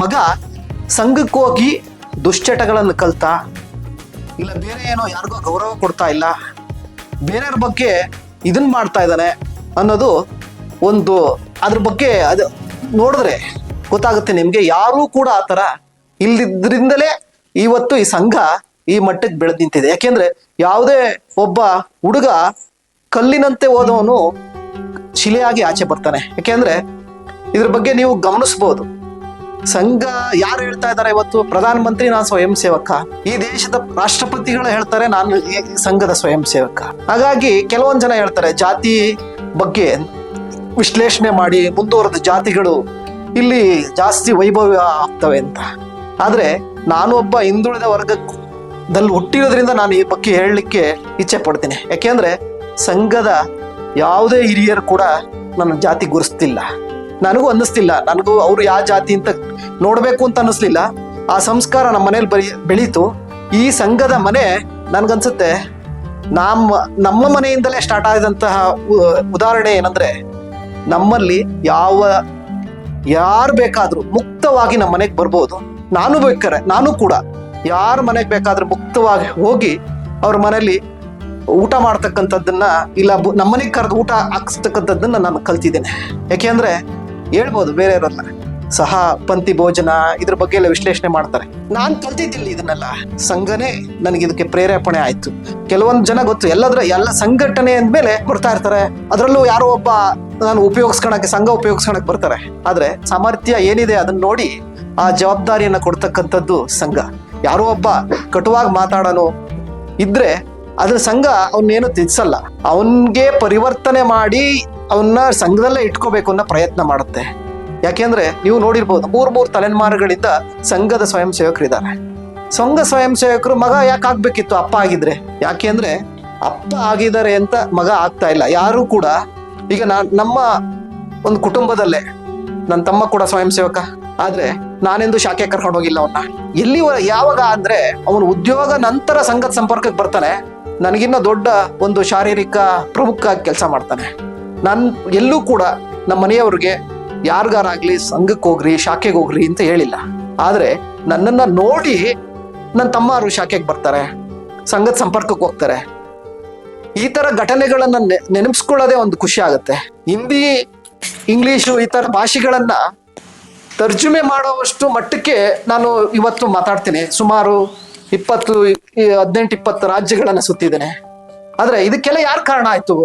ಮಗ ಸಂಘಕ್ಕೆ ಹೋಗಿ ದುಶ್ಚಟಗಳನ್ನು ಕಲ್ತಾ ಇಲ್ಲ, ಬೇರೆ ಏನೋ ಯಾರಿಗೋ ಗೌರವ ಕೊಡ್ತಾ ಇಲ್ಲ, ಬೇರೆಯವ್ರ ಬಗ್ಗೆ ಇದನ್ನ ಮಾಡ್ತಾ ಇದ್ದಾನೆ ಅನ್ನೋದು ಒಂದು ಅದ್ರ ಬಗ್ಗೆ ಅದು ನೋಡಿದ್ರೆ ಗೊತ್ತಾಗುತ್ತೆ ನಿಮಗೆ. ಯಾರೂ ಕೂಡ ಆ ಥರ ಇಲ್ದಿದ್ರಿಂದಲೇ ಇವತ್ತು ಈ ಸಂಘ ಈ ಮಟ್ಟಕ್ಕೆ ಬೆಳೆದು ನಿಂತಿದೆ. ಯಾಕೆಂದ್ರೆ ಯಾವುದೇ ಒಬ್ಬ ಹುಡುಗ ಕಲ್ಲಿನಂತೆ ಹೋದವನು ಶಿಲೆಯಾಗಿ ಆಚೆ ಬರ್ತಾನೆ. ಯಾಕೆಂದ್ರೆ ಇದ್ರ ಬಗ್ಗೆ ನೀವು ಗಮನಿಸ್ಬೋದು. ಸಂಘ ಯಾರು ಹೇಳ್ತಾ ಇದ್ದಾರೆ ಇವತ್ತು? ಪ್ರಧಾನ ಮಂತ್ರಿ ನಾನು ಸ್ವಯಂ ಸೇವಕ. ಈ ದೇಶದ ರಾಷ್ಟ್ರಪತಿಗಳು ಹೇಳ್ತಾರೆ, ನಾನು ಈ ಸಂಘದ ಸ್ವಯಂ ಸೇವಕ. ಹಾಗಾಗಿ ಕೆಲವೊಂದು ಜನ ಹೇಳ್ತಾರೆ, ಜಾತಿ ಬಗ್ಗೆ ವಿಶ್ಲೇಷಣೆ ಮಾಡಿ ಮುಂದುವರೆದ ಜಾತಿಗಳು ಇಲ್ಲಿ ಜಾಸ್ತಿ ವೈಭವ ಆಗ್ತವೆ ಅಂತ. ಆದ್ರೆ ನಾನು ಒಬ್ಬ ಹಿಂದುಳಿದ ವರ್ಗದಲ್ಲಿ ಹುಟ್ಟಿರೋದ್ರಿಂದ ನಾನು ಈ ಬಗ್ಗೆ ಹೇಳಲಿಕ್ಕೆ ಇಚ್ಛೆ ಪಡ್ತೀನಿ. ಯಾಕೆಂದ್ರೆ ಸಂಘದ ಯಾವುದೇ ಹಿರಿಯರು ಕೂಡ ನನ್ನ ಜಾತಿ ಗುರುಸ್ತಿಲ್ಲ ನನಗೂ ಅನ್ನಿಸ್ತಿಲ್ಲ. ನನಗೂ ಅವರು ಯಾವ ಜಾತಿ ಅಂತ ನೋಡಬೇಕು ಅಂತ ಅನ್ನಿಸ್ಲಿಲ್ಲ. ಆ ಸಂಸ್ಕಾರ ನಮ್ಮ ಮನೇಲಿ ಬರಿ ಬೆಳೀತು. ಈ ಸಂಘದ ಮನೆ ನನಗನ್ಸುತ್ತೆ. ನಮ್ಮ ನಮ್ಮ ಮನೆಯಿಂದಲೇ ಸ್ಟಾರ್ಟ್ ಆದಂತಹ ಉದಾಹರಣೆ ಏನಂದ್ರೆ, ನಮ್ಮಲ್ಲಿ ಯಾವ, ಯಾರು ಬೇಕಾದರೂ ಮುಕ್ತವಾಗಿ ನಮ್ಮ ಮನೆಗೆ ಬರ್ಬೋದು. ನಾನು ಬೇಕಾರೆ, ನಾನು ಕೂಡ ಯಾರ ಮನೆಗೆ ಬೇಕಾದ್ರೂ ಮುಕ್ತವಾಗಿ ಹೋಗಿ ಅವ್ರ ಮನೇಲಿ ಊಟ ಮಾಡ್ತಕ್ಕಂಥದ್ದನ್ನ ಇಲ್ಲ ನಮ್ಮನೆಗೆ ಕರೆದು ಊಟ ಹಾಕ್ಸ್ತಕ್ಕಂಥದ್ದನ್ನ ನಾನು ಕಲ್ತಿದ್ದೇನೆ. ಯಾಕೆಂದ್ರೆ ಹೇಳ್ಬೋದು ಬೇರೆಯವರನ್ನ ಸಹ ಪಂಥಿ ಭೋಜನ ಇದ್ರ ಬಗ್ಗೆ ಎಲ್ಲ ವಿಶ್ಲೇಷಣೆ ಮಾಡ್ತಾರೆ. ನಾನು ಕಲ್ತಿದ್ದಿಲ್ಲ ಇದನ್ನೆಲ್ಲ. ಸಂಘನೇ ನನಗೆ ಇದಕ್ಕೆ ಪ್ರೇರೇಪಣೆ ಆಯ್ತು. ಕೆಲವೊಂದು ಜನ ಗೊತ್ತು, ಎಲ್ಲದ್ರ, ಎಲ್ಲ ಸಂಘಟನೆ ಅಂದ್ಮೇಲೆ ಬರ್ತಾ ಇರ್ತಾರೆ. ಅದರಲ್ಲೂ ಯಾರೋ ಒಬ್ಬ ನಾನು ಉಪಯೋಗಿಸ್ಕೊಳಕ್ಕೆ, ಸಂಘ ಉಪಯೋಗಿಸ್ಕೊಳಕ್ ಬರ್ತಾರೆ. ಆದ್ರೆ ಸಾಮರ್ಥ್ಯ ಏನಿದೆ ಅದನ್ನ ನೋಡಿ ಆ ಜವಾಬ್ದಾರಿಯನ್ನ ಕೊಡ್ತಕ್ಕಂಥದ್ದು ಸಂಘ. ಯಾರೋ ಒಬ್ಬ ಕಟುವಾಗಿ ಮಾತಾಡೋನು ಇದ್ರೆ ಅದ್ರ ಸಂಘ ಅವನ್ನೇನು ತಿಳಿಸಲ್ಲ ಅವನ್ಗೆ ಪರಿವರ್ತನೆ ಮಾಡಿ ಅವನ್ನ ಸಂಘದಲ್ಲೇ ಇಟ್ಕೋಬೇಕು ಅನ್ನೋ ಪ್ರಯತ್ನ ಮಾಡುತ್ತೆ. ಯಾಕೆಂದ್ರೆ ನೀವು ನೋಡಿರ್ಬೋದು, ಮೂರ್ ಮೂರ್ ತಲೆಮಾರುಗಳಿಂದ ಸಂಘದ ಸ್ವಯಂ ಸೇವಕರಿದ್ದಾರೆ ಸಂಘ ಸ್ವಯಂ ಸೇವಕರು ಮಗ ಯಾಕೆ ಆಗ್ಬೇಕಿತ್ತು? ಅಪ್ಪ ಆಗಿದ್ರೆ. ಯಾಕೆ ಅಂದ್ರೆ ಅಪ್ಪ ಆಗಿದ್ದಾರೆ ಅಂತ ಮಗ ಆಗ್ತಾ ಇಲ್ಲ. ಯಾರು ಕೂಡ, ಈಗ ನಾ, ನಮ್ಮ ಒಂದು ಕುಟುಂಬದಲ್ಲೇ ನನ್ನ ತಮ್ಮ ಕೂಡ ಸ್ವಯಂ ಸೇವಕ. ಆದ್ರೆ ನಾನೆಂದು ಶಾಖೆ ಕರ್ಕೊಂಡು ಹೋಗಿಲ್ಲ ಅವನ್ನ ಎಲ್ಲಿ ಯಾವಾಗ ಅಂದ್ರೆ ಅವನು ಉದ್ಯೋಗ ನಂತರ ಸಂಘದ ಸಂಪರ್ಕಕ್ಕೆ ಬರ್ತಾನೆ. ನನಗಿನ್ನ ದೊಡ್ಡ ಒಂದು ಶಾರೀರಿಕ ಪ್ರಮುಖ ಕೆಲಸ ಮಾಡ್ತಾನೆ. ನಾನು ಎಲ್ಲೂ ಕೂಡ ನಮ್ಮ ಮನೆಯವ್ರಿಗೆ ಯಾರಿಗಾರಾಗ್ಲಿ ಸಂಘಕ್ಕೆ ಹೋಗ್ರಿ, ಶಾಖೆಗೆ ಹೋಗ್ರಿ ಅಂತ ಹೇಳಿಲ್ಲ. ಆದ್ರೆ ನನ್ನನ್ನ ನೋಡಿ ನನ್ನ ತಮ್ಮರು ಶಾಖೆಗೆ ಬರ್ತಾರೆ, ಸಂಘದ ಸಂಪರ್ಕಕ್ಕೆ ಹೋಗ್ತಾರೆ. ಈ ತರ ಘಟನೆಗಳನ್ನ ನೆನಪಿಸ್ಕೊಳ್ಳೋದೇ ಒಂದು ಖುಷಿ ಆಗುತ್ತೆ. ಹಿಂದಿ, ಇಂಗ್ಲೀಷು ಈ ತರ ಭಾಷೆಗಳನ್ನ ತರ್ಜುಮೆ ಮಾಡುವಷ್ಟು ಮಟ್ಟಕ್ಕೆ ನಾನು ಇವತ್ತು ಮಾತಾಡ್ತೀನಿ. ಸುಮಾರು ಇಪ್ಪತ್ತು ಹದಿನೆಂಟು, ಇಪ್ಪತ್ತು ರಾಜ್ಯಗಳನ್ನ ಸುತ್ತಿದ್ದೇನೆ. ಆದ್ರೆ ಇದಕ್ಕೆಲ್ಲ ಯಾರು ಕಾರಣ ಆಯ್ತು?